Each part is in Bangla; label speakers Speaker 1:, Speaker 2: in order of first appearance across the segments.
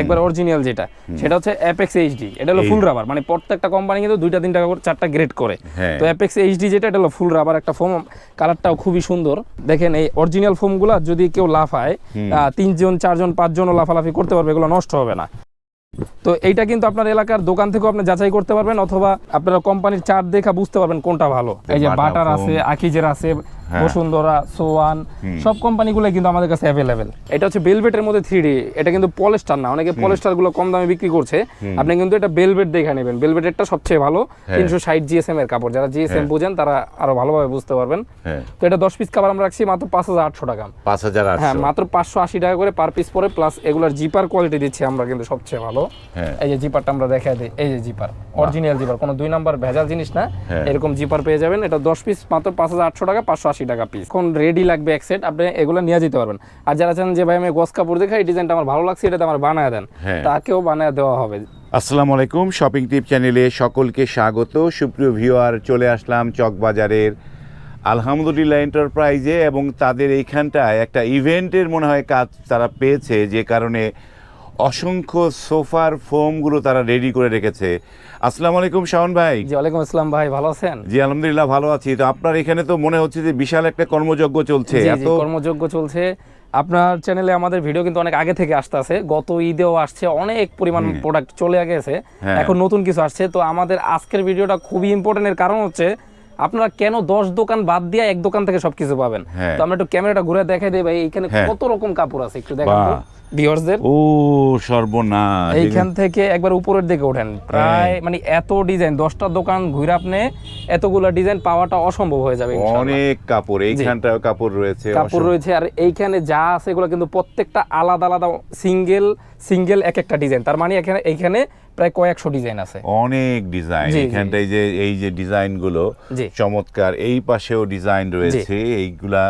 Speaker 1: একবার অরিজিনাল যেটা সেটা হচ্ছে অ্যাপেক্স এইচডি এটা হলো ফুল রাবার মানে প্রত্যেকটা কোম্পানি কিন্তু দুইটা তিনটা করে চারটা গ্রেড করে।
Speaker 2: হ্যাঁ।
Speaker 1: তো অ্যাপেক্স এইচডি যেটা এটা হলো ফুল রাবার একটা ফোম কালারটাও খুবই সুন্দর। দেখেন এই অরিজিনাল ফোমগুলো যদি কেউ লাফায় আহ, তিনজন চারজন পাঁচজনও লাফালাফি করতে পারবে এগুলো নষ্ট হবে না। তো এইটা কিন্তু আপনার এলাকার দোকান থেকেও আপনি যাচাই করতে পারবেন অথবা আপনারা কোম্পানির চার্ট দেখা বুঝতে পারবেন কোনটা ভালো। এই যে বাটার আছে আকিজের আছে। বসুন্ধরা সোয়ান সব কোম্পানিগুলো কিন্তু আমাদের কাছে অ্যাভেলেবেল এটা হচ্ছে বেলভেটের মধ্যে থ্রি এটা কিন্তু পলেস্টার না। অনেকে পলেস্টারগুলো কম দামে বিক্রি করছে। আপনি কিন্তু এটা বেলভেট দেখে নেবেন। বেলভেটেরটা সবচেয়ে ভালো।
Speaker 2: হ্যাঁ।
Speaker 1: তিনশো ষাট জিএসএম এর কাপড়। যারা জিএসএম বুঝেন তারা আরও ভালোভাবে বুঝতে পারবেন।
Speaker 2: হ্যাঁ।
Speaker 1: তো এটা দশ পিস কাপড় আমরা রাখছি মাত্র পাঁচ হাজার আটশো টাকা।
Speaker 2: পাঁচ হাজার
Speaker 1: হ্যাঁ মাত্র পাঁচশো আশি টাকা করে পার পিস পরে প্লাস এগুলার জিপার কোয়ালিটি দিচ্ছি আমরা কিন্তু সবচেয়ে ভালো।
Speaker 2: হ্যাঁ।
Speaker 1: এই যে জিপারটা আমরা দেখা দিই। এই যে জিপার অরিজিনাল জিপার কোনো দুই নাম্বার ভেজাল জিনিস না।
Speaker 2: হ্যাঁ।
Speaker 1: এরকম জিপার পেয়ে যাবেন। এটা দশ পিস মাত্র পাঁচ হাজার আটশো টাকা পাঁচশো আশি টাকা পিস কোন রেডি লাগবে এক সেট আপনি এগুলো নিয়ে যেতে পারবেন। আর যারা চান যে ভাই আমি গস কাপড় দেখা এই ডিজাইনটা আমার ভালো লাগছে এটা আমার বানায় দেন।
Speaker 2: হ্যাঁ।
Speaker 1: তাকেও বানায় দেওয়া হবে।
Speaker 2: আসসালামু আলাইকুম শপিং টিপ চ্যানেলে সকলকে স্বাগত। সুপ্রিয় ভিউয়ার চলে আসলাম চকবাজারের আলহামদুলিল্লাহ এন্টারপ্রাইজে এবং তাদের এইখানটায় একটা ইভেন্টের মনে হয় কাজ তারা পেয়েছে যে কারণে অসংখ্য সোফার ফোমগুলো তারা রেডি করে রেখেছে। আসসালামু আলাইকুম শাওন ভাই।
Speaker 1: জি ওয়ালাইকুম আসসালাম ভাই ভালো আছেন?
Speaker 2: জি আলহামদুলিল্লাহ ভালো আছি। তো আপনার এখানে তো মনে হচ্ছে যে বিশাল একটা কর্মযজ্ঞ চলছে। এত
Speaker 1: কর্মযজ্ঞ চলছে। আপনার চ্যানেলে আমাদের ভিডিও কিন্তু অনেক আগে থেকে আসতে আছে। গত ঈদেও আসছে অনেক পরিমাণ প্রোডাক্ট চলে গেছে।
Speaker 2: হ্যাঁ।
Speaker 1: এখন নতুন কিছু আসছে। তো আমাদের আজকের ভিডিওটা খুবই ইম্পর্টেন্ট এর কারণ হচ্ছে আপনারা কেন দশ দোকান বাদ দিয়ে এক দোকান থেকে সবকিছু পাবেন?
Speaker 2: হ্যাঁ।
Speaker 1: তো আমরা একটু ক্যামেরাটা ঘুরে দেখাই দেই ভাই এখানে
Speaker 2: হ্যাঁ।
Speaker 1: কত রকম কাপড় আছে একটু দেখান তো ভিউয়ার্সদের
Speaker 2: ও সর্বনাশ।
Speaker 1: এইখান থেকে একবার উপরের দিকে ওঠেন। প্রায়
Speaker 2: হ্যাঁ।
Speaker 1: মানে এত ডিজাইন দশটা দোকান ঘুরে আপনি এতগুলা ডিজাইন পাওয়াটা অসম্ভব হয়ে যাবে
Speaker 2: অনেক কাপড় এইখানটায় কাপড় রয়েছে
Speaker 1: কাপড় রয়েছে আর এইখানে যা আছে এগুলো কিন্তু প্রত্যেকটা আলাদা আলাদা সিঙ্গেল সিঙ্গেল এক একটা ডিজাইন। তার মানে এখানে এইখানে প্রায় কয়েকশো ডিজাইন আছে।
Speaker 2: অনেক ডিজাইন। এখানটায় যে এই যে
Speaker 1: ডিজাইনগুলো
Speaker 2: চমৎকার। এই পাশেও ডিজাইন রয়েছে। এইগুলা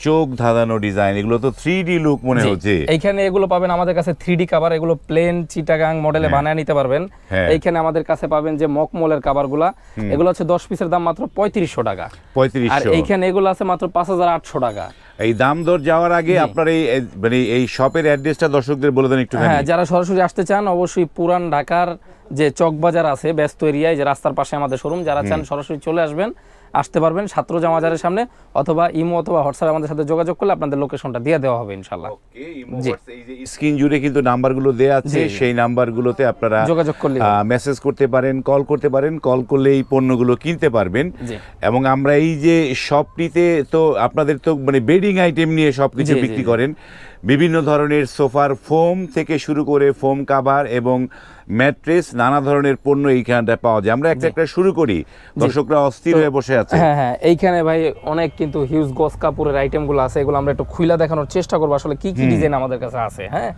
Speaker 2: চোখ ধাঁধানো ডিজাইন এগুলো তো থ্রি ডি লুক মনে হচ্ছে।
Speaker 1: এইখানে এগুলো পাবেন আমাদের কাছে থ্রি ডি কাভার এগুলো প্লেন চিটাগাং মডেলে বানিয়ে নিতে পারবেন।
Speaker 2: হ্যাঁ।
Speaker 1: এইখানে আমাদের কাছে পাবেন যে মকমলের কাভারগুলা এগুলো হচ্ছে দশ পিসের দাম মাত্র পঁয়ত্রিশশো টাকা। পঁয়ত্রিশ
Speaker 2: আর
Speaker 1: এইখানে এগুলো আছে মাত্র পাঁচ হাজার আটশো টাকা।
Speaker 2: এই দাম দর যাওয়ার আগে আপনার এই এই- মানে এই শপের অ্যাড্রেসটা দর্শকদের বলে দেন একটু
Speaker 1: হ্যাঁ যারা সরাসরি আসতে চান অবশ্যই পুরান ঢাকার যে চকবাজার আছে ব্যস্ত এরিয়ায় যে রাস্তার পাশে আমাদের শোরুম যারা চান সরাসরি চলে আসবেন। আসতে পারবেন ছাত্র জামাজারের সামনে অথবা ইমো অথবা হোয়াটসঅ্যাপ আমাদের সাথে যোগাযোগ করলে আপনাদের লোকেশনটা দিয়ে দেওয়া হবে ইনশাল্লাহ।
Speaker 2: স্ক্রিন জুড়ে কিন্তু নাম্বারগুলো দেয়া আছে সেই নাম্বারগুলোতে আপনারা
Speaker 1: যোগাযোগ করলে
Speaker 2: মেসেজ করতে পারেন কল করতে পারেন কল করলে এই পণ্যগুলো কিনতে পারবেন। এবং আমরা এই যে শপটিতে তো আপনাদের তো মানে বেডিং আইটেম নিয়ে সবকিছু
Speaker 1: জি, জি,
Speaker 2: বিক্রি করেন। বিভিন্ন ধরনের সোফার ফোম থেকে শুরু করে ফোম কাভার এবং ম্যাট্রেস নানা ধরনের পণ্য এইখানটায় পাওয়া যায়। আমরা একটা একটা শুরু করি। দর্শকরা অস্থির হয়ে বসে আছে।
Speaker 1: হ্যাঁ হ্যাঁ এইখানে ভাই অনেক কিন্তু হিউজ গস কাপড়ের আইটেমগুলো আছে এগুলো আমরা একটু খুইলা দেখানোর চেষ্টা করব। আসলে কি কি ডিজাইন আমাদের কাছে আছে হ্যাঁ?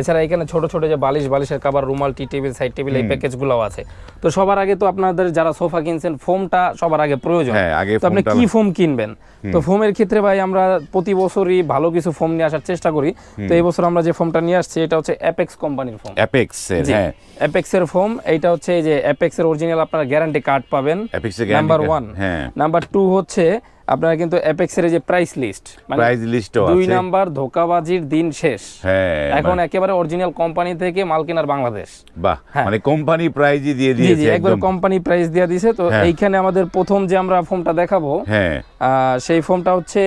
Speaker 1: এছাড়া এখানে ছোট ছোট যে বালিশ বালিশের কাবার রুমাল টি টেবিল সাইড টেবিল এই প্যাকেজগুলোও আছে। তো সবার আগে তো আপনাদের যারা সোফা কিনছেন ফোমটা সবার আগে প্রয়োজন।
Speaker 2: হ্যাঁ, আগে
Speaker 1: তো আপনি কি ফোম কিনবেন? তো ফোমের ক্ষেত্রে ভাই আমরা প্রতি বছরই ভালো কিছু ফোম নিয়ে আসার চেষ্টা করি। তো এই বছর আমরা যে ফোমটা নিয়ে আসছি এটা হচ্ছে অ্যাপেক্স কোম্পানির ফোম
Speaker 2: অ্যাপেক্স হ্যাঁ।
Speaker 1: অ্যাপেক্স এর ফোম এইটা হচ্ছে এই যে অ্যাপেক্সের অরিজিনাল আপনারা গ্যারান্টি কার্ড পাবেন। নাম্বার ওয়ান
Speaker 2: হ্যাঁ।
Speaker 1: নাম্বার টু হচ্ছে আপনারা কিন্তু অ্যাপেক্সের যে প্রাইস লিস্ট মানে
Speaker 2: প্রাইস লিস্টও
Speaker 1: দুই নাম্বার ধোকাবাজির দিন শেষ।
Speaker 2: হ্যাঁ
Speaker 1: এখন একেবারে অরিজিনাল কোম্পানি থেকে মাল কেনার বাংলাদেশ।
Speaker 2: বাহ
Speaker 1: হ্যাঁ।
Speaker 2: মানে কোম্পানি প্রাইজই দিয়ে দিয়েছে
Speaker 1: একবার কোম্পানি প্রাইস দিয়ে দিয়েছে। তো
Speaker 2: হ্যাঁ।
Speaker 1: এইখানে আমাদের প্রথম যে আমরা ফোমটা দেখাবো
Speaker 2: হ্যাঁ।
Speaker 1: সেই ফোমটা হচ্ছে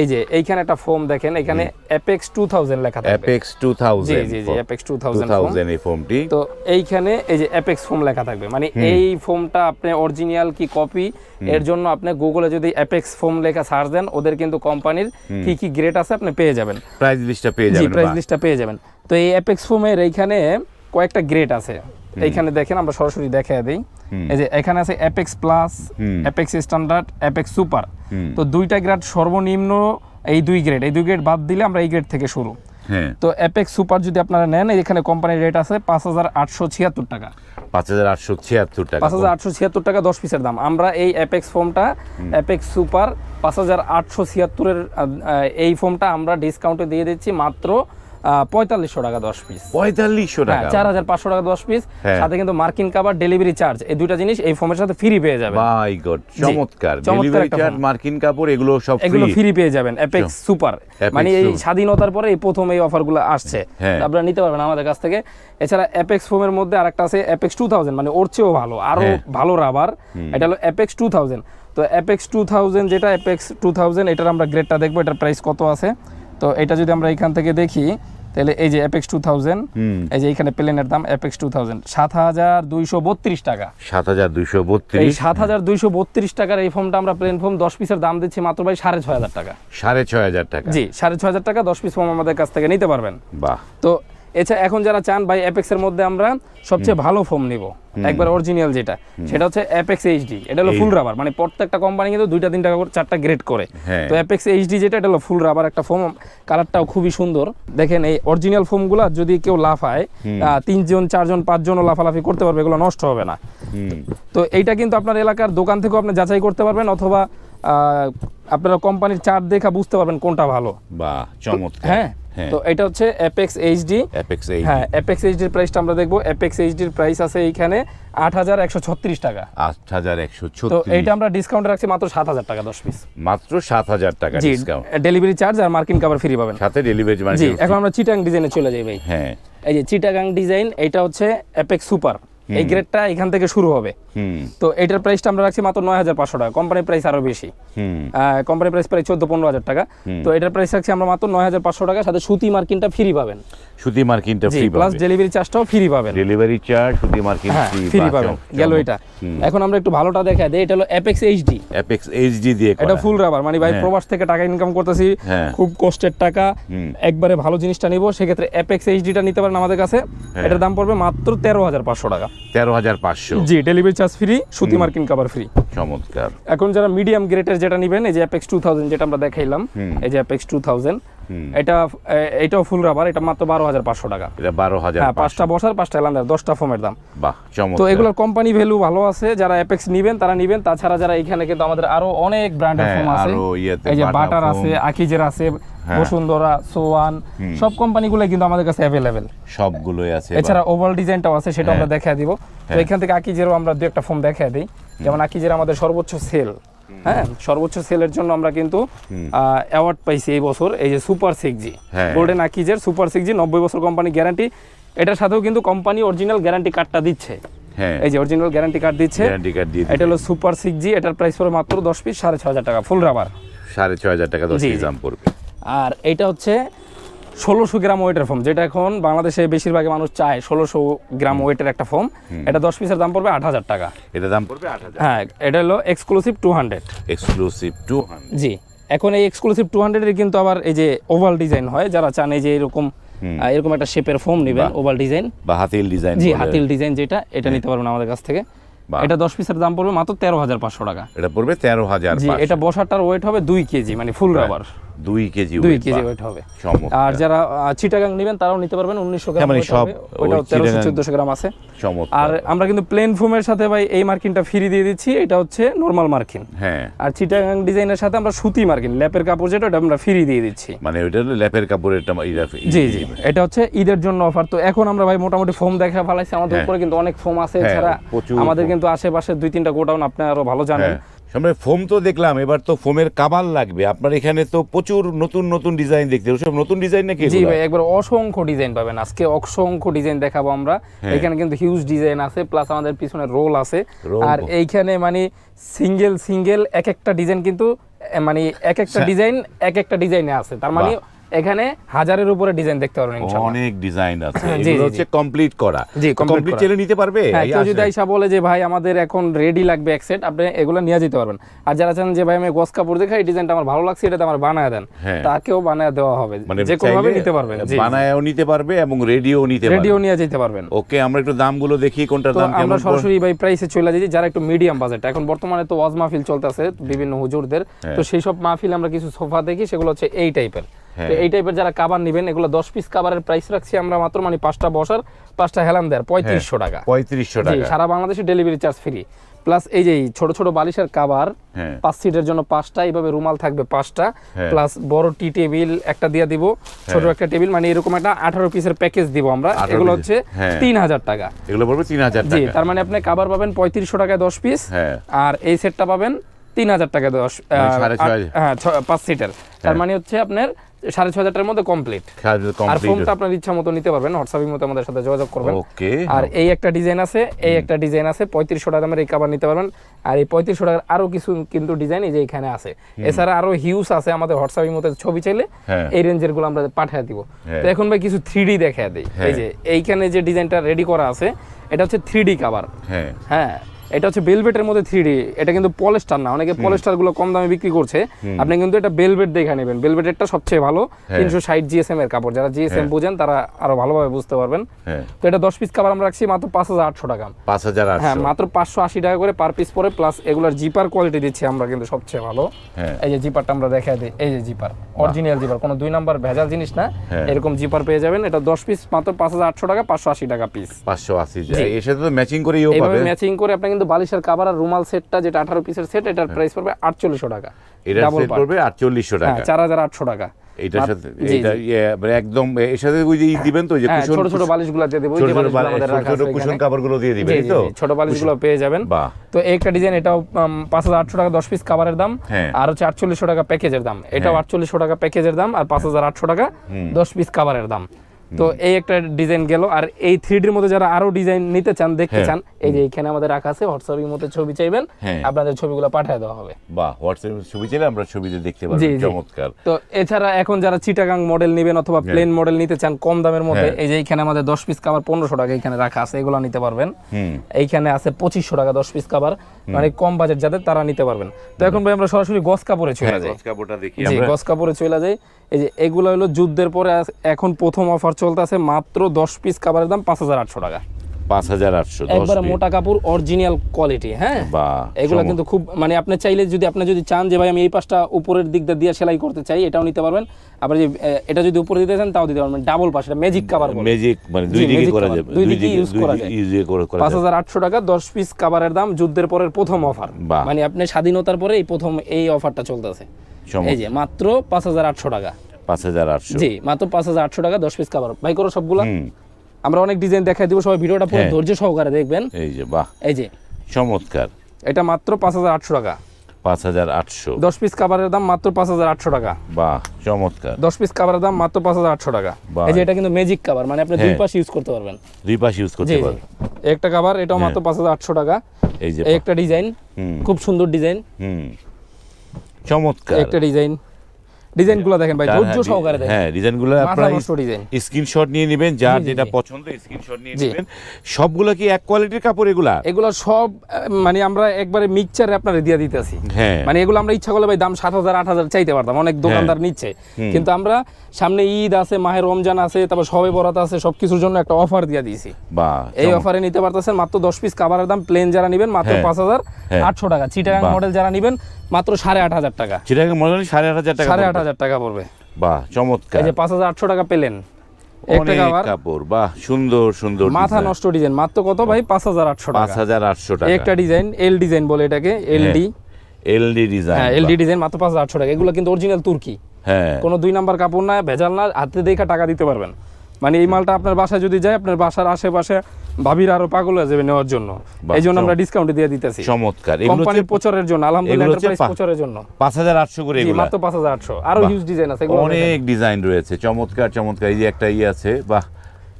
Speaker 1: এই যে এইখানে একটা ফোম দেখেন এখানে অ্যাপেক্স টু থাউজেন্ড লেখা থাকবে।
Speaker 2: অ্যাপেক্স টু থাউজেন্ড
Speaker 1: জি, জি, Apex 2000
Speaker 2: টু এই ফোমটি।
Speaker 1: তো এইখানে এই যে অ্যাপেক্স ফোম লেখা থাকবে। মানে এই ফোমটা আপনি অরিজিনাল কি কপি এর জন্য আপনি গুগলে যদি অ্যাপেক্স ফোম লেখা সার্চ দেন ওদের কিন্তু কোম্পানির কি কি গ্রেড আছে আপনি পেয়ে যাবেন।
Speaker 2: প্রাইস লিস্টটা পেয়ে যাবেন
Speaker 1: জি
Speaker 2: প্রাইস
Speaker 1: লিস্টটা পেয়ে যাবেন। তো এই অ্যাপেক্স ফোমের এইখানে কয়েকটা গ্রেড আছে। এইখানে দেখেন আমরা সরাসরি দেখায় দিই। এই যে এখানে আছে Apex plus Apex standard Apex super তো দুইটা গ্রেড সর্বনিম্ন এই দুই গ্রেড এই দুই গ্রেড বাদ দিলে আমরা এই গ্রেড থেকে শুরু।
Speaker 2: হ্যাঁ।
Speaker 1: তো অ্যাপেক্স সুপার যদি আপনারা নেন এখানে কোম্পানির রেট আছে পাঁচ হাজার আটশো ছিয়াত্তর টাকা।
Speaker 2: পাঁচ হাজার আটশো ছিয়াত্তর টাকা।
Speaker 1: পাঁচ হাজার আটশো ছিয়াত্তর টাকা দশ পিসের দাম। আমরা এই অ্যাপেক্স ফোমটা অ্যাপেক্স সুপার পাঁচ হাজার আটশো ছিয়াত্তরের এই ফোমটা আমরা ডিসকাউন্টে দিয়ে দিচ্ছি মাত্র পঁয়তাল্লিশশো টাকা দশ পিস
Speaker 2: পঁয়তাল্লিশশো
Speaker 1: হ্যাঁ
Speaker 2: টাকা।
Speaker 1: চার হাজার পাঁচশো টাকা দশ পিস
Speaker 2: হ্যাঁ।
Speaker 1: সাথে কিন্তু মার্কিন কাভার ডেলিভারি চার্জ। এই দুইটা জিনিস এই ফোমের সাথে ফ্রি পেয়ে যাবেন।
Speaker 2: বাই গড চমৎকার। ডেলিভারি চার্জ মার্কিন কাপড় এগুলো সব
Speaker 1: এগুলো
Speaker 2: ফ্রি
Speaker 1: পেয়ে যাবেন। অ্যাপেক্স সুপার মানে এই স্বাধীনতার পরে এই প্রথম এই অফারগুলো আসছে।
Speaker 2: হ্যাঁ।
Speaker 1: আপনারা নিতে পারবেন আমাদের কাছ থেকে। এছাড়া অ্যাপেক্স ফোমের মধ্যে আরেকটা আছে অ্যাপেক্স টু থাউজেন্ড মানে ওর চেয়েও ভালো।
Speaker 2: আরও।
Speaker 1: ভালো রাবার এটা হলো অ্যাপেক্স টু থাউজেন্ড তো অ্যাপেক্স টু থাউজেন্ড যেটা অ্যাপেক্স টু থাউজেন্ড এটার আমরা গ্রেডটা দেখব। এটার প্রাইস কত আছে? তো এটা যদি আমরা এখান থেকে দেখি তাহলে এই যে অ্যাপেক্স টু থাউজেন্ড এই যে এখানে প্লেনের দাম অ্যাপেক্স টু থাউজেন্ড সাত হাজার দুইশো বত্রিশ টাকা।
Speaker 2: সাত হাজার দুইশো
Speaker 1: এই
Speaker 2: বত্রিশ
Speaker 1: সাত হাজার দুইশো বত্রিশ টাকার এই ফোনটা আমরা প্লেন ফোম দশ পিসের দাম দিচ্ছি মাত্র ভাই সাড়ে ছয় হাজার টাকা।
Speaker 2: সাড়ে ছয় হাজার টাকা।
Speaker 1: জি সাড়ে ছয় হাজার টাকা দশ পিস ফোম আমাদের কাছ থেকে নিতে পারবেন।
Speaker 2: বাহ।
Speaker 1: তো এছাড়া এখন যারা চান ভাই অ্যাপেক্সের মধ্যে আমরা সবচেয়ে ভালো ফোম নিব। একবার অরিজিনাল যেটা সেটা হচ্ছে অ্যাপেক্স এইচডি এটা হলো ফুল রাবার মানে প্রত্যেকটা কোম্পানি কিন্তু দুইটা তিনটা করে চারটা গ্রেড করে। তো অ্যাপেক্স এইচডি যেটা এটা হলো ফুল রাবার একটা ফোম কালারটাও খুবই সুন্দর। দেখেন এই অরিজিনাল ফোমগুলো যদি কেউ লাফায় তিনজন চারজন পাঁচজনও লাফালাফি করতে পারবে এগুলো নষ্ট হবে না। তো এইটা কিন্তু আপনার এলাকার দোকান থেকেও আপনি যাচাই করতে পারবেন অথবা আহ, আপনারা কোম্পানির চার্ট দেখা বুঝতে পারবেন কোনটা ভালো।
Speaker 2: বা চমৎকার।
Speaker 1: হ্যাঁ। তো এটা হচ্ছে অ্যাপেক্স এইচডি
Speaker 2: অ্যাপেক্স এই
Speaker 1: হ্যাঁ অ্যাপেক্স এইচডির প্রাইসটা আমরা দেখব। অ্যাপেক্স এইচডির প্রাইস আছে এইখানে আট হাজার একশো ছত্রিশ টাকা।
Speaker 2: আট হাজার একশো
Speaker 1: তো এইটা আমরা ডিসকাউন্ট রাখছি মাত্র সাত হাজার টাকা দশ পিস
Speaker 2: মাত্র সাত হাজার টাকা ডিসকাউন্ট
Speaker 1: ডেলিভারি চার্জ আর মার্কিন কাভার ফ্রি পাবেন।
Speaker 2: সাথে ডেলিভারি
Speaker 1: জি এখন আমরা চিটাং ডিজাইনে চলে যাই ভাই।
Speaker 2: হ্যাঁ।
Speaker 1: এই যে চিটাগাং ডিজাইন এটা হচ্ছে অ্যাপেক্স সুপার এই গ্রেডটা এখান থেকে শুরু হবে।
Speaker 2: হুম।
Speaker 1: তো এটার প্রাইসটা আমরা রাখছি মাত্র নয় হাজার পাঁচশো টাকা। কোম্পানির প্রাইস আরও বেশি।
Speaker 2: হুম।
Speaker 1: কোম্পানি প্রাইস প্রায় চোদ্দ পনেরো হাজার টাকা। তো এটার প্রাইস রাখছি আমরা মাত্র নয় হাজার পাঁচশো টাকা। সাথে সুতি মার্কিনটা ফ্রি পাবেন।
Speaker 2: সুতি মার্কিনটা ফ্রি
Speaker 1: প্লাস ডেলিভারি চার্জটাও ফ্রি পাবেন।
Speaker 2: ডেলিভারি চার্জ সুতি মার্কিন
Speaker 1: হ্যাঁ
Speaker 2: ফ্রি
Speaker 1: পাবেন। গেল এটা। এখন আমরা একটু ভালোটা দেখা দিই। এটা হলো অ্যাপেক্স এইচডি
Speaker 2: অ্যাপেক্স এইচডি দিয়ে
Speaker 1: এটা ফুল রাবার মানে ভাই
Speaker 2: হ্যাঁ।
Speaker 1: প্রবাস থেকে টাকা ইনকাম করতেছি।
Speaker 2: হ্যাঁ।
Speaker 1: খুব কষ্টের টাকা। একবারে ভালো জিনিসটা নিব। সেক্ষেত্রে অ্যাপেক্স এইচডিটা নিতে পারেন আমাদের কাছে। এটার দাম পড়বে মাত্র তেরো হাজার পাঁচশো টাকা।
Speaker 2: তেরো হাজার পাঁচশো।
Speaker 1: জি ডেলিভারি চার্জ ফ্রি সুতি মার্কিন কাভার ফ্রি
Speaker 2: চমৎকার।
Speaker 1: এখন যারা মিডিয়াম গ্রেডের যেটা নেবেন এই যে অ্যাপেক্স টু থাউজেন্ড যেটা আমরা দেখাইলাম এই যে অ্যাপেক্স টু থাউজেন্ড এটা এটাও ফুল রাবার এটা মাত্র বারো হাজার পাঁচশো টাকা।
Speaker 2: এটা বারো হাজার
Speaker 1: হ্যাঁ পাঁচটা বসার পাঁচটা এলান্দার দশটা ফোমের দাম।
Speaker 2: বাহ
Speaker 1: তো এগুলোর কোম্পানি ভ্যালু ভালো আছে যারা অ্যাপেক্স নিবেন তারা নিবেন। তাছাড়া যারা এখানে কিন্তু আমাদের আরও অনেক ব্র্যান্ডের ফোম আছে। এই যে বাটার আছে আকিজের আছে। বসুন্ধরা সোয়ান সব কোম্পানিগুলো কিন্তু আমাদের কাছে অ্যাভেলেবেল
Speaker 2: সবগুলোই আছে
Speaker 1: এছাড়া ওভাল ডিজাইনটাও আছে সেটা আমরা
Speaker 2: হ্যাঁ।
Speaker 1: দেখায় দিব। তো এখান থেকে আকিজেরও আমরা দু একটা ফোম দেখায় দিই। যেমন আকিজের আমাদের সর্বোচ্চ সেল হ্যাঁ সর্বোচ্চ সেলের জন্য আমরা কিন্তু অ্যাওয়ার্ড পাইছি এই বছর এই যে সুপার সিক্স জি
Speaker 2: হ্যাঁ।
Speaker 1: গোল্ডেন আকিজের সুপার সিক্স জি নব্বই বছর কোম্পানি গ্যারান্টি এটার সাথেও কিন্তু কোম্পানি অরিজিনাল গ্যারান্টি কার্ডটা দিচ্ছে।
Speaker 2: হ্যাঁ।
Speaker 1: এই যে অরিজিনাল গ্যারান্টি কার্ড দিচ্ছে। এটা হলো সুপার সিক্স জি এটার প্রাইস পড়বে মাত্র দশ পিস সাড়ে ছ হাজার টাকা ফুল রাবার
Speaker 2: সাড়ে ছয় হাজার টাকা দশ পিস দাম পড়বে।
Speaker 1: আর এইটা হচ্ছে ষোলোশো গ্রাম ওয়েটের ফোম যেটা এখন বাংলাদেশে বেশিরভাগ মানুষ চায় ষোলোশো গ্রাম ওয়েটের একটা ফোম। এটা দশ পিসের দাম পড়বে আট হাজার টাকা।
Speaker 2: এটা দাম পড়বে আট হাজার।
Speaker 1: হ্যাঁ এটা হলো exclusive two hundred
Speaker 2: exclusive two
Speaker 1: G এখন এই এক্সক্লুসিভ টু হান্ড্রেডের কিন্তু আবার এই যে ওভাল ডিজাইন হয় যারা চান এই যে এরকম এরকম একটা শেপের ফোম নেবেন। ওভাল ডিজাইন
Speaker 2: বা হাতিল ডিজাইন
Speaker 1: জি হাতিল ডিজাইন যেটা এটা নিতে পারবেন আমাদের কাছ থেকে। এটা দশ পিসের দাম পড়বে মাত্র তেরো হাজার পাঁচশো টাকা।
Speaker 2: এটা পড়বে তেরো হাজার
Speaker 1: জি এটা বসাটার ওয়েট হবে দুই কেজি মানে ফুল রাবার
Speaker 2: দুই কেজি
Speaker 1: দুই কেজি ওয়েট হবে। আর যারা চিটাগাং নেবেন তারাও নিতে পারবেন উনিশশো গ্রাম
Speaker 2: মানে সব
Speaker 1: ওইটাও তেরোশো চোদ্দশো গ্রাম আছে। আর আমরা কিন্তু প্লেন ফোমের সাথে ভাই এই মার্কিনটা ফ্রি দিয়ে দিচ্ছি। এটা হচ্ছে নর্মাল মার্কিন
Speaker 2: হ্যাঁ।
Speaker 1: আর চিটাগাং ডিজাইনের সাথে আমরা সুতি মার্কিন ল্যাপের কাপড় যেটা ওটা আমরা ফ্রি দিয়ে দিচ্ছি।
Speaker 2: মানে ওইটা ল্যাপের কাপড়ের টা- ইরা-
Speaker 1: জি জি। এটা হচ্ছে ঈদের জন্য অফার তো এখন আমরা ভাই মোটামুটি ফোম দেখা ফেলাইছি। আমাদের
Speaker 2: হ্যাঁ।
Speaker 1: উপরে কিন্তু অনেক ফোম আছে।
Speaker 2: হ্যাঁ,
Speaker 1: এছাড়া আমাদের কিন্তু আশেপাশে দুই তিনটা গোডাউন আপনি আরও ভালো জানেন।
Speaker 2: হ্যাঁ। সামনে ফোম তো দেখলাম এবার তো ফোমের কাবাল লাগবে। আপনার এখানে তো প্রচুর নতুন নতুন ডিজাইন দেখতে সব নতুন ডিজাইন নাকি
Speaker 1: জি ভাই একবার অসংখ্য ডিজাইন পাবেন। আজকে অসংখ্য ডিজাইন দেখাবো আমরা।
Speaker 2: হ্যাঁ।
Speaker 1: এখানে কিন্তু হিউজ ডিজাইন আছে প্লাস আমাদের পিছনে রোল আছে। আর এইখানে মানে সিঙ্গেল সিঙ্গেল এক একটা ডিজাইন কিন্তু মানে এক একটা। ডিজাইন এক একটা ডিজাইনে আছে। তার মানে এখানে হাজারের উপরে ডিজাইন দেখতে পারবেন ইনশাআল্লাহ।
Speaker 2: অনেক ডিজাইন আছে। এগুলো হচ্ছে কমপ্লিট করা।
Speaker 1: জি,
Speaker 2: কমপ্লিট। চেলে নিতে পারবে?
Speaker 1: হ্যাঁ কেউ যদি আইসা বলে যে ভাই আমাদের এখন রেডি লাগবে এক সেট আপনি এগুলো নিয়ে যেতে পারবেন। আর যারা চান যে ভাই আমি গস কাপড় দেখে এই ডিজাইনটা আমার ভালো লাগছে এটা আমার বানায় দেন
Speaker 2: হ্যাঁ।
Speaker 1: তাকেও বানায় দেওয়া হবে।
Speaker 2: মানে
Speaker 1: যে কোনো ভাবে নিতে পারবেন। জি
Speaker 2: বানায়ও নিতে পারবে এবং রেডিও নিতে পারবে।
Speaker 1: রেডিও নিয়ে যেতে পারবেন।
Speaker 2: ওকে আমরা একটু দামগুলো দেখি কোনটার দাম
Speaker 1: আমরা সরাসরি ভাই প্রাইসে চলে যাচ্ছি যারা একটু মিডিয়াম বাজেট এখন বর্তমানে তো ওয়াজ মাহফিল চলতেছে বিভিন্ন হুজুরদের।
Speaker 2: হ্যাঁ।
Speaker 1: তো সেই সব মাহফিল আমরা কিছু সোফা দেখি সেগুলো হচ্ছে এই টাইপের
Speaker 2: হ্যাঁ।
Speaker 1: তো এই টাইপের যারা কাবার নেবেন এগুলো দশ পিস কাবারের প্রাইস রাখছি আমরা মাত্র মানে পাঁচটা বসার পাঁচটা হেলান দেয় পঁয়ত্রিশশো টাকা।
Speaker 2: পঁয়ত্রিশশো টাকা।
Speaker 1: সারা বাংলাদেশে ডেলিভারি চার্জ ফ্রি প্লাস এই যে ছোট ছোট বালিশের কাবার
Speaker 2: হ্যাঁ।
Speaker 1: পাঁচ সিটের জন্য পাঁচটা এইভাবে রুমাল থাকবে পাঁচটা।
Speaker 2: হ্যাঁ।
Speaker 1: প্লাস বড় টি টেবিল একটা দিয়ে দিব ছোট একটা টেবিল মানে এরকম একটা আঠারো পিসের প্যাকেজ দিব আমরা। এগুলো হচ্ছে
Speaker 2: হ্যাঁ।
Speaker 1: তিন হাজার টাকা।
Speaker 2: এগুলো পড়বে তিন হাজার
Speaker 1: জি তার মানে আপনি কাবার পাবেন পঁয়ত্রিশশো টাকায় দশ পিস
Speaker 2: হ্যাঁ।
Speaker 1: আর এই সেটটা পাবেন তিন হাজার টাকা দশ
Speaker 2: মানে।
Speaker 1: হ্যাঁ পাঁচ সিটের তার মানে হচ্ছে আপনার সাড়ে ছয় হাজার টাকার মধ্যে কমপ্লিট আর ফোনটা আপনার ইচ্ছা মতো নিতে পারবেন হোয়াটসঅ্যাপের মতো আমাদের সাথে যোগাযোগ করবেন।
Speaker 2: ওকে।
Speaker 1: আর এই একটা ডিজাইন আছে এই একটা ডিজাইন আছে পঁয়ত্রিশশো টাকা দামের এই কাবার নিতে পারবেন। আর এই পঁয়ত্রিশশো টাকার আরও কিছু কিন্তু ডিজাইন এই যে এখানে আছে। এছাড়া আরও হিউজ আছে আমাদের হোয়াটসঅ্যাপের মতো ছবি চাইলে
Speaker 2: হ্যাঁ।
Speaker 1: এই রেঞ্জেরগুলো আমরা পাঠিয়ে দিব।
Speaker 2: হ্যাঁ।
Speaker 1: তো এখন ভাই কিছু থ্রি ডি দেখা দিই। এই
Speaker 2: হ্যাঁ।
Speaker 1: যে এইখানে যে ডিজাইনটা রেডি করা আছে এটা হচ্ছে থ্রি ডি কাবার
Speaker 2: হ্যাঁ
Speaker 1: এটা হচ্ছে বেলভেটের মধ্যে থ্রি ডি এটা কিন্তু পলেস্টার না অনেকে পলেস্টারগুলো কম দামে বিক্রি করছে। আপনি কিন্তু এটা বেলভেট দেখে নেবেন। বেলভেটেরটা সবচেয়ে ভালো
Speaker 2: হ্যাঁ।
Speaker 1: তিনশো ষাট জিএসএম এর কাপড়। যারা জিএসএম বুঝেন তারা আরও ভালোভাবে বুঝতে পারবেন।
Speaker 2: হ্যাঁ।
Speaker 1: তো এটা দশ পিস কাবার আমরা রাখছি মাত্র পাঁচ হাজার আটশো টাকা।
Speaker 2: পাঁচ হাজার
Speaker 1: হ্যাঁ মাত্র পাঁচশো আশি টাকা করে পার পিস পরে প্লাস এগুলোর জিপার কোয়ালিটি দিচ্ছি আমরা কিন্তু সবচেয়ে ভালো।
Speaker 2: হ্যাঁ।
Speaker 1: এই যে জিপারটা আমরা দেখা দিই এই যে জিপার অরিজিনাল জিপার কোনো দুই নাম্বার ভেজাল জিনিস না।
Speaker 2: হ্যাঁ।
Speaker 1: এরকম জিপার পেয়ে যাবেন। এটা দশ পিস মাত্র পাঁচ হাজার আটশো টাকা পাঁচশো আশি টাকা পিস
Speaker 2: পাঁচশো আশি। এর সাথে তো ম্যাচিং করে
Speaker 1: ম্যাচিং করে আপনি কিন্তু বালিশের কাবার আর রুমাল সেটটা যেটা আঠারো পিসের সেট এটার প্রাইস পড়বে আটচল্লিশশো টাকা।
Speaker 2: এটা সেট করবে আটচল্লিশশো
Speaker 1: হ্যাঁ
Speaker 2: টাকা।
Speaker 1: চার হাজার আটশো টাকা।
Speaker 2: এটার সাথে এটা। ইয়ে, মানে একদম এর সাথে ওই যে দিবেন তো যে
Speaker 1: হ্যাঁ
Speaker 2: কুশন
Speaker 1: ছোট ছোট বালিশগুলো দিয়ে দেবো ওই
Speaker 2: ছোট ছোট কুশন। কাপড়গুলো দিয়ে দিবেন তো?
Speaker 1: ছোট বালিশগুলো পেয়ে যাবেন। তো একটা ডিজাইন এটাও পাঁচ হাজার আটশো টাকা দশ পিস কাভারের দাম
Speaker 2: হ্যাঁ।
Speaker 1: আর হচ্ছে আটচল্লিশশো টাকা প্যাকেজের দাম। এটাও আটচল্লিশশো টাকা প্যাকেজের দাম আর পাঁচ হাজার আটশো টাকা দশ পিস কাভারের দাম। তো এই একটা ডিজাইন গেল। আর এই থ্রি ডির মধ্যে যারা আরও ডিজাইন নিতে চান দেখতে
Speaker 2: হ্যাঁ।
Speaker 1: চান এই যে এখানে আমাদের রাখা আছে হোয়াটসঅ্যাপের মধ্যে ছবি চাইবেন
Speaker 2: হ্যাঁ।
Speaker 1: আপনাদের ছবিগুলো পাঠিয়ে দেওয়া হবে।
Speaker 2: বাহ হোয়াটসঅ্যাপে ছবি চাইলে আমরা ছবিতে দেখতে পারব চমৎকার।
Speaker 1: তো এছাড়া এখন যারা চিটাগাং মডেল নেবেন অথবা প্লেন মডেল নিতে চান কম দামের মধ্যে
Speaker 2: হ্যাঁ।
Speaker 1: এই যে এখানে আমাদের দশ পিস কাভার পনেরোশো টাকা এখানে রাখা আছে এগুলো নিতে পারবেন। এইখানে আছে পঁচিশশো টাকা দশ পিস কাভার মানে কম বাজেট যাদের তারা নিতে পারবেন তো এখন ভাই আমরা সরাসরি গস কাপড়ে চলে
Speaker 2: হ্যাঁ
Speaker 1: যাই।
Speaker 2: গস কাপড়টা দেখি
Speaker 1: জি গস কাপড়ে চলে যাই। এই যে এগুলো হলো যুদ্ধের পরে এখন প্রথম অফার চলতেছে মাত্র দশ পিস কাপড়ের দাম পাঁচ হাজার আটশো টাকা।
Speaker 2: পাঁচ হাজার আটশো
Speaker 1: একবারে মোটা কাপড় অরিজিনাল কোয়ালিটি হ্যাঁ? এগুলো কিন্তু খুব মানে আপনি চাইলে যদি আপনি যদি চান যে ভাই আমি এই পাশটা উপরের দিকটা দিয়ে সেলাই করতে চাই এটাও নিতে পারবেন। আবার যে এটা যদি উপরে দিতে চান তাও দিতে পারবেন। ডাবল পাশ এটা ম্যাজিক কাভার
Speaker 2: ম্যাজিক মানে দুই দিকে করা যাবে।
Speaker 1: দুই করা যায়।
Speaker 2: ইউজ করে করা
Speaker 1: পাঁচ
Speaker 2: যাবে
Speaker 1: হাজার আটশো টাকা দশ পিস কাভারের দাম যুদ্ধের পরের প্রথম অফার। মানে আপনি স্বাধীনতার পরে এই প্রথম এই অফারটা চলতেছে। এই যে মাত্র পাঁচ হাজার আটশো টাকা।
Speaker 2: পাঁচ হাজার আটশো।
Speaker 1: জি মাত্র পাঁচ হাজার আটশো টাকা দশ পিস কাভার ভাই করো সবগুলো। আমরা অনেক ডিজাইন দেখাই দিব সবাই ভিডিওটা পুরো
Speaker 2: হ্যাঁ।
Speaker 1: ধৈর্য সহকারে দেখবেন।
Speaker 2: এই যে বাহ।
Speaker 1: এই যে।
Speaker 2: চমৎকার।
Speaker 1: এটা মাত্র পাঁচ হাজার আটশো টাকা।
Speaker 2: পাঁচ হাজার আটশো।
Speaker 1: দশ পিস কাভারের দাম মাত্র পাঁচ হাজার আটশো টাকা।
Speaker 2: বাহ চমৎকার।
Speaker 1: দশ পিস কাভারের দাম মাত্র পাঁচ হাজার আটশো টাকা। এই যে এটা কিন্তু ম্যাজিক কাভার মানে আপনি দুই
Speaker 2: হ্যাঁ।
Speaker 1: পাশ ইউজ করতে পারবেন।
Speaker 2: দুই পাশ ইউজ করতে
Speaker 1: জি
Speaker 2: পারবে
Speaker 1: একটা কাভার এটাও মাত্র পাঁচ হাজার আটশো টাকা।
Speaker 2: এই যে
Speaker 1: একটা ডিজাইন খুব সুন্দর ডিজাইন
Speaker 2: হুম। চমৎকার।
Speaker 1: একটা ডিজাইন ডিজাইনগুলো দেখেন ভাই ধৈর্য
Speaker 2: হ্যাঁ,
Speaker 1: সহকারে দেখেন।
Speaker 2: হ্যাঁ ডিজাইনগুলো আপনারা স্ক্রিনশট নিয়ে নেবেন যার যেটা পছন্দ স্ক্রিনশট নিয়ে নেবেন। সবগুলো কি এক কোয়ালিটির কাপড় এগুলা?
Speaker 1: এগুলো সব মানে আমরা একবারে মিক্সচারে আপনারা দিয়ে দিতেছি।
Speaker 2: হ্যাঁ।
Speaker 1: মানে এগুলো আমরা ইচ্ছা করলে ভাই দাম সাত হাজার আট হাজার চাইতে পারতাম অনেক দোকানদার নিচ্ছে। কিন্তু আমরা সামনে ঈদ আছে মাহের রমজান আছে তারপর সবে বরাত আছে সবকিছুর জন্য একটা অফার দিয়ে দিয়েছি।
Speaker 2: বা
Speaker 1: এই অফারে নিতে পারতেছেন মাত্র দশ পিস কাভারের দাম প্লেন যারা নেবেন মাত্র
Speaker 2: হ্যাঁ।
Speaker 1: পাঁচ হাজার
Speaker 2: হ্যাঁ।
Speaker 1: আটশো টাকা। চিটাগাং মডেল যারা নেবেন মাত্র সাড়ে আট হাজার টাকা।
Speaker 2: চিটাগাং হয় সাড়ে আট হাজার টাকা।
Speaker 1: হাজার টাকা পড়বে।
Speaker 2: বাহ চমৎকার।
Speaker 1: এই যে পাঁচ হাজার আটশো টাকা পেলেন। একটা
Speaker 2: অনেক কাপড় বাহ সুন্দর সুন্দর
Speaker 1: মাথা নষ্ট ডিজাইন মাত্র কত ভাই? পাঁচ হাজার আটশো
Speaker 2: পাঁচ হাজার আটশো টাকা।
Speaker 1: একটা ডিজাইন এল ডিজাইন বলে এটাকে এলডি
Speaker 2: এলডি ডিজাইন
Speaker 1: হ্যাঁ এলডি ডিজাইন মাত্র পাঁচ হাজার আটশো টাকা। এগুলো কিন্তু অরিজিনাল তুর্কি।
Speaker 2: হ্যাঁ।
Speaker 1: কোনো দুই নাম্বার কাপড় না ভেজাল না হাতে দেখে টাকা দিতে পারবেন। মানে এই মালটা আপনার বাসায় যদি যায় আপনার বাসার আশেপাশে ভাবির আরও পাগল হয়ে যাবে নেওয়ার জন্য। এই জন্য আমরা। ডিসকাউন্ট দিয়ে দিতেছি।
Speaker 2: চমৎকার।
Speaker 1: কোম্পানির প্রচারের জন্য আলহামদুলিল্লাহ এন্টারপ্রাইজ প্রচারের জন্য।
Speaker 2: পাঁচ হাজার আটশো করে এগুলো।
Speaker 1: মাত্র পাঁচ হাজার আটশো। আরও
Speaker 2: বাহ।
Speaker 1: হিউজ ডিজাইন আছে
Speaker 2: অনেক ডিজাইন রয়েছে চমৎকার চমৎকার। এই যে একটা ই আছে বাহ।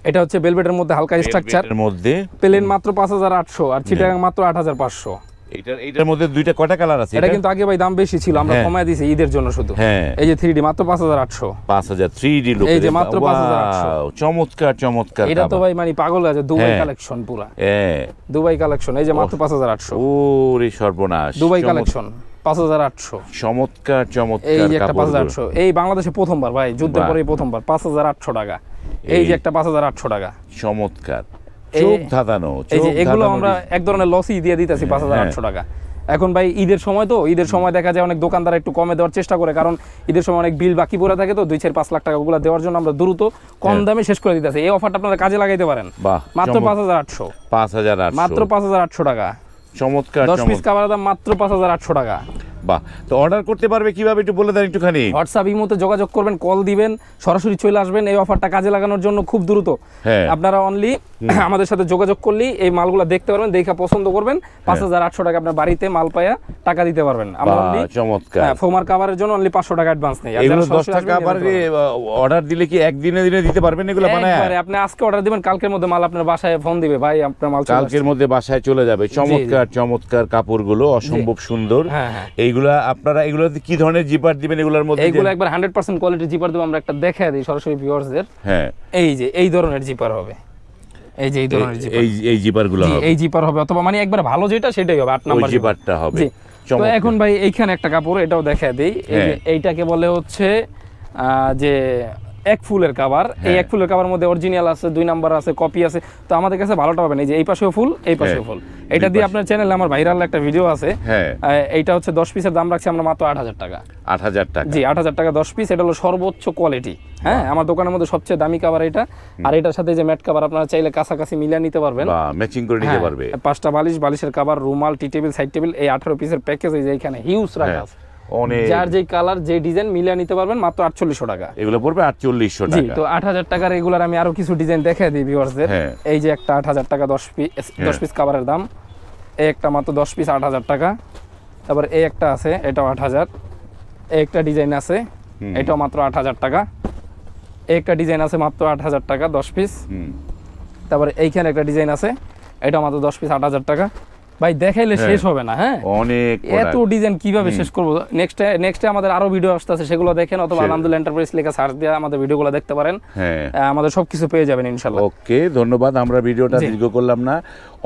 Speaker 1: এটা হচ্ছে বেলবেটের মধ্যে হালকা স্ট্রাকচার
Speaker 2: এর মধ্যে।
Speaker 1: প্লেন মাত্র পাঁচ হাজার আটশো আর চিটাগাং মাত্র আট হাজার পাঁচশো।
Speaker 2: এটার এটার মধ্যে দুইটা কয়টা কালার আছে?
Speaker 1: এটা কিন্তু আগে ভাই দাম বেশি ছিল আমরা
Speaker 2: হ্যাঁ।
Speaker 1: কমায় দিয়েছি ঈদের জন্য শুধু।
Speaker 2: হ্যাঁ।
Speaker 1: এই যে থ্রি ডি মাত্র পাঁচ হাজার আটশো।
Speaker 2: পাঁচ হাজার থ্রি ডি লোক
Speaker 1: এই যে মাত্র 5,800
Speaker 2: চমৎকার চমৎকার
Speaker 1: এটা তো ভাই মানে পাগল আছে দুবাই
Speaker 2: হ্যাঁ।
Speaker 1: কালেকশন পুরা।
Speaker 2: হ্যাঁ।
Speaker 1: দুবাই কালেকশন এই যে মাত্র পাঁচ হাজার আটশো।
Speaker 2: ওরে সর্বনাশ
Speaker 1: দুবাই কালেকশন পাঁচ হাজার আটশো।
Speaker 2: চমৎকার
Speaker 1: এই
Speaker 2: চমৎকার
Speaker 1: যে একটা পাঁচ হাজার আটশো। এই বাংলাদেশে প্রথমবার ভাই যুদ্ধের পরে প্রথমবার পাঁচ হাজার আটশো টাকা। এই যে একটা পাঁচ হাজার আটশো টাকা।
Speaker 2: চমৎকার।
Speaker 1: এই-
Speaker 2: চোখ ধাঁধানো
Speaker 1: এগুলো আমরা এক ধরনের লসই দিয়ে দিতেছি পাঁচ হাজার
Speaker 2: হ্যাঁ।
Speaker 1: আটশো টাকা। এখন ভাই ঈদের সময় তো ঈদের সময় দেখা যায় অনেক দোকানদার একটু কমে দেওয়ার চেষ্টা করে কারণ ঈদের সময় অনেক বিল বাকি পড়ে থাকে তো দুই চার পাঁচ লাখ টাকা ওগুলো দেওয়ার জন্য আমরা দ্রুত কম
Speaker 2: হ্যাঁ।
Speaker 1: দামে শেষ করে দিতেছি। এই অফারটা আপনারা কাজে লাগাইতে পারেন। মাত্র পাঁচ হাজার আটশো।
Speaker 2: পাঁচ হাজার
Speaker 1: মাত্র পাঁচ হাজার আটশো টাকা।
Speaker 2: চমৎকার
Speaker 1: দশ পিস কাভারের দাম মাত্র পাঁচ হাজার আটশো টাকা।
Speaker 2: বাহ তো অর্ডার করতে পারবে কীভাবে একটু বলে দেন একটুখানি।
Speaker 1: হোয়াটসঅ্যাপ ইমোতে যোগাযোগ করবেন কল দিবেন সরাসরি চলে আসবেন এই অফারটা কাজে লাগানোর জন্য খুব দ্রুত।
Speaker 2: হ্যাঁ।
Speaker 1: আপনারা অনলি আমাদের সাথে যোগাযোগ করলেই এই মালগুলো দেখতে পারবেন দেখে পছন্দ করবেন। পাঁচ হাজার আটশো টাকা আপনার বাড়িতে মাল পায়া টাকা দিতে পারবেন।
Speaker 2: চমৎকার।
Speaker 1: ফোমার কাভারের জন্য অনলি পাঁচশো টাকা অ্যাডভান্স নেই।
Speaker 2: এগুলো। অর্ডার দিলে কি একদিনে দিনে দিতে পারবেন এগুলো বানায়?
Speaker 1: আপনি আজকে অর্ডার দিবেন কালকের মধ্যে মাল আপনার বাসায় ফোন দিবে ভাই আপনার মাল
Speaker 2: কালকের মধ্যে বাসায় চলে যাবে। চমৎকার চমৎকার কাপড়গুলো অসম্ভব সুন্দর।
Speaker 1: হ্যাঁ
Speaker 2: এইগুলা আপনারা এগুলোতে কি ধরনের জিপার দিবেন এগুলোর মধ্যে এগুলো
Speaker 1: একবার হান্ড্রেড পার্সেন্ট কোয়ালিটি জিপার দেব আমরা একটা দেখায় দিই সরাসরি ভিউয়ার্সদের
Speaker 2: হ্যাঁ।
Speaker 1: এই যে এই ধরনের জিপার হবে। এই যে এই ধরনের জিপার
Speaker 2: এই এই জিপারগুলো
Speaker 1: হবে। এই জিপার হবে অথবা মানে একবার ভালো যেটা সেটাই হবে আট
Speaker 2: ওই
Speaker 1: নাম্বার
Speaker 2: জিপারটা হবে।
Speaker 1: তো এখন ভাই এইখানে একটা কাপড় এটাও দেখা দেই।
Speaker 2: হ্যাঁ।
Speaker 1: এইটাকে বলে হচ্ছে আহ, যে এক ফুলের কাভার এই
Speaker 2: হ্যাঁ।
Speaker 1: এক ফুলের কাভার মধ্যে অরিজিনাল আছে দুই নাম্বার আছে কপি আছে। তো আমাদের কাছে ভালোটা পাবেন। এই যে এই পাশেও ফুল এই পাশেও ফুল। এটা দিয়ে আপনার চ্যানেলে আমার ভাইরাল একটা ভিডিও আছে।
Speaker 2: হ্যাঁ।
Speaker 1: এইটা হচ্ছে দশ পিসের দাম রাখছি আমরা মাত্র আট হাজার টাকা।
Speaker 2: আট হাজার টাকা।
Speaker 1: জি আট হাজার টাকা দশ পিস এটা হলো সর্বোচ্চ কোয়ালিটি হ্যাঁ আমার দোকানের মধ্যে সবচেয়ে দামি কাভার এটা। আর এটার সাথে যে ম্যাট কাভার আপনারা চাইলে কাছাকাছি মিলিয়ে নিতে পারবেন।
Speaker 2: বা ম্যাচিং করে নিতে
Speaker 1: হ্যাঁ,
Speaker 2: পারবে।
Speaker 1: পাঁচটা বালিশ বালিশের কাভার রুমাল টি টেবিল সাইড টেবিল এই আঠারো পিসের প্যাকেজ এই যে এখানে হিউজ রাখা
Speaker 2: হ্যাঁ,
Speaker 1: আছে।
Speaker 2: অনেক।
Speaker 1: যার যে কালার যে ডিজাইন মিলিয়ে নিতে পারবেন মাত্র আটচল্লিশশো টাকা।
Speaker 2: এগুলো পড়বে আটচল্লিশশো
Speaker 1: জি
Speaker 2: টাকা।
Speaker 1: তো আট হাজার টাকার এগুলার আমি আরও কিছু ডিজাইন দেখাই দিই ভিউয়ার্সদের
Speaker 2: হ্যাঁ।
Speaker 1: এই যে একটা আট হাজার টাকা দশ পিস দশ পিস কাভারের দাম। এই একটা মাত্র দশ পিস আট হাজার টাকা। তারপর এই একটা আছে এটাও আট হাজার। এই একটা ডিজাইন আছে। এটাও মাত্র আট হাজার টাকা। এই একটা ডিজাইন আছে মাত্র আট হাজার টাকা দশ পিস
Speaker 2: হুম।
Speaker 1: তারপরে এইখানে একটা ডিজাইন আছে এটা মাত্র দশ পিস আট হাজার টাকা। ভাই দেখাইলে
Speaker 2: হ্যাঁ।
Speaker 1: শেষ হবে না হ্যাঁ?
Speaker 2: অনেক
Speaker 1: এত ডিজাইন কীভাবে শেষ করব? নেক্সট নেক্সটে আমাদের আরও ভিডিও আসতেছে সেগুলো দেখেন অথবা আলহামদুলিল্লাহ এন্টারপ্রাইজ লেখা সার্চ দিয়ে আমাদের ভিডিওগুলো দেখতে পারেন।
Speaker 2: হ্যাঁ।
Speaker 1: আমাদের সবকিছু পেয়ে যাবেন ইনশাল্লাহ
Speaker 2: ওকে ধন্যবাদ আমরা ভিডিওটা দীর্ঘ করলাম না।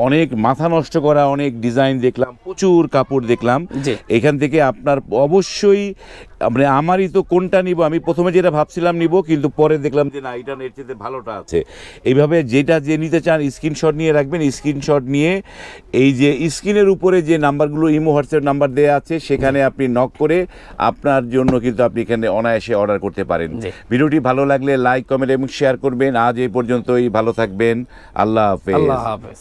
Speaker 2: অনেক মাথা নষ্ট করা অনেক ডিজাইন দেখলাম প্রচুর কাপড় দেখলাম। এখান থেকে আপনার অবশ্যই মানে আমারই তো কোনটা নিব? আমি প্রথমে যেটা ভাবছিলাম নিব কিন্তু পরে দেখলাম যে না এটা এর চেয়ে ভালোটা আছে। এইভাবে যেটা যে নিতে চান স্ক্রিনশট নিয়ে রাখবেন। স্ক্রিনশট নিয়ে এই যে স্ক্রিনের উপরে যে নাম্বারগুলো ইমো হোয়াটসঅ্যাপ নাম্বার দেওয়া আছে সেখানে আপনি নক করে আপনার জন্য কিন্তু আপনি এখানে অনায়াসে অর্ডার করতে পারেন। ভিডিওটি ভালো লাগলে লাইক কমেন্ট এবং শেয়ার করবেন। আজ এই পর্যন্তই। ভালো থাকবেন। আল্লাহ হাফেজ।
Speaker 1: আল্লাহ হাফেজ।